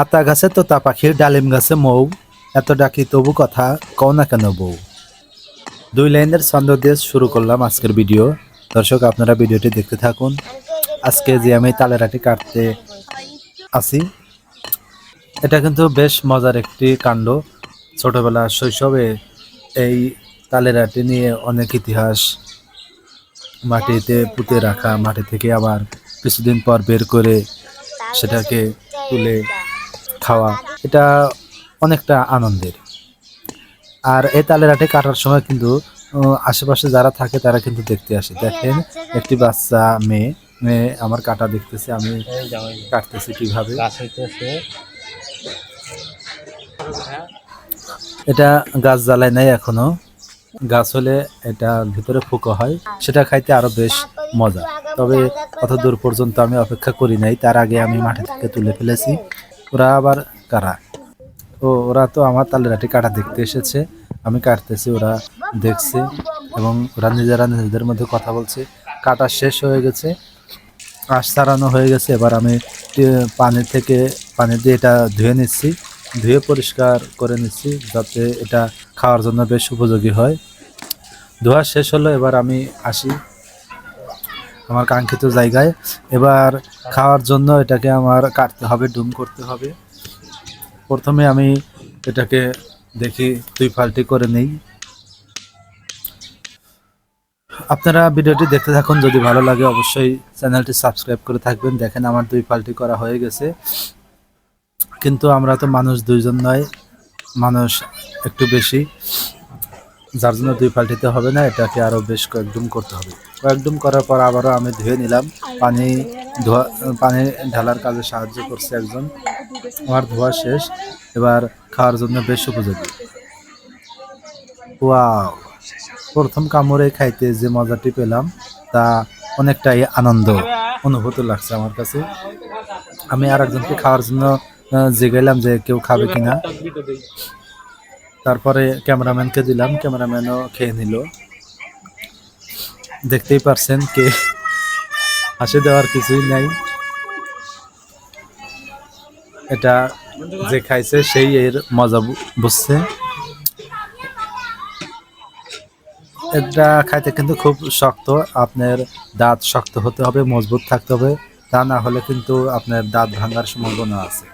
আতা গাছে তোতা পাখির ডালিম গাছে মৌ। এত ডাকি তবু কথা কও না কেন বউ দুই লাইনের ছন্দ দিয়ে শুরু করলাম আজকের ভিডিও। দর্শক, আপনারা ভিডিওটি দেখতে থাকুন। আজকে যে আমি তালেরাটি কাটতে আসি, এটা কিন্তু বেশ মজার একটি কাণ্ড। ছোটবেলা শৈশবে এই তালেরাটি নিয়ে অনেক ইতিহাস মাটিতে পুঁতে রাখা, মাটি থেকে আবার কিছুদিন পর বের করে সেটাকে তুলে খাওয়া, এটা অনেকটা আনন্দের। আর এই তালেরাটি কাটার সময় কিন্তু আশেপাশে যারা থাকে তারা কিন্তু দেখতে আসে। দেখেন, একটি বাচ্চা, মেয়ে মেয়ে আমার কাটা দেখতেছে, আমি কাটতেছি কীভাবে। এটা গাছ জ্বালায় নাই এখনও। গাছ হলে এটা ভিতরে ফুকো হয়। সেটা খাইতে আরও বেশ মজা। তবে কত দূর পর্যন্ত আমি অপেক্ষা করি নাই। তার আগে আমি মাঠে থেকে তুলে ফেলেছি। ওরা আবার কারা? ও ওরা তো আমার তালেরাটি কাটা দেখতে এসেছে। আমি কাটতেছি, ওরা দেখছে এবং ওরা নিজেরা নিজেদের মধ্যে কথা বলছে। কাটা শেষ হয়ে গেছে, আশ ছাড়ানো হয়ে গেছে। এবার আমি পানি থেকে, পানি দিয়ে এটা ধুয়ে নিচ্ছি, ধুয়ে পরিষ্কার করে নিচ্ছি যাতে এটা খাওয়ার জন্য বেশ উপযোগী হয়। ধোয়া শেষ হলো, এবার আমি আসি। আমার কাঙ্ক্ষিত জায়গায়। এবার খাওয়ার জন্য এটাকে আমার কাটতে হবে, ডুম করতে হবে। প্রথমে আমি এটাকে দেখি দুই ফাল্টি করে নেই। আপনারা ভিডিওটি দেখতে থাকুন, যদি ভালো লাগে অবশ্যই চ্যানেলটি সাবস্ক্রাইব করে থাকবেন। দেখেন আমার দুই পাল্টি করা হয়ে গেছে। কিন্তু আমরা তো মানুষ দুইজন নয়, মানুষ একটু বেশি। যার জন্য দুই পাল্টিতে হবে না, এটাকে আরও বেশ কয়েকডুম করতে হবে। কয়েকডুম করার পর আবারও আমি ধুয়ে নিলাম। পানি ধোয়া, পানি ঢালার কাজে সাহায্য করছে একজন। আমার ধোয়া শেষ, এবার খাওয়ার জন্য বেশ উপযোগী। ওয়াও! প্রথম কামড়ে খাইতে যে মজাটি পেলাম, তা অনেকটাই আনন্দ অনুভূত লাগছে আমার কাছে। আমি আর একজনকে খাওয়ার জন্য জিগাইলাম যে কেউ খাবে কিনা। তারপরে ক্যামেরাম্যানকে দিলাম, ক্যামেরাম্যানও খেয়ে নিল। দেখতেই পারছেন কে হাসি দেওয়ার কিছুই নাই। এটা যে খাইছে সেই এর মজা বুঝছে। এটা খাইতে কিন্তু খুব শক্ত, আপনার দাঁত শক্ত হতে হবে, মজবুত থাকতে হবে, তা না হলে কিন্তু আপনার দাঁত ভাঙার সম্ভাবনা আছে।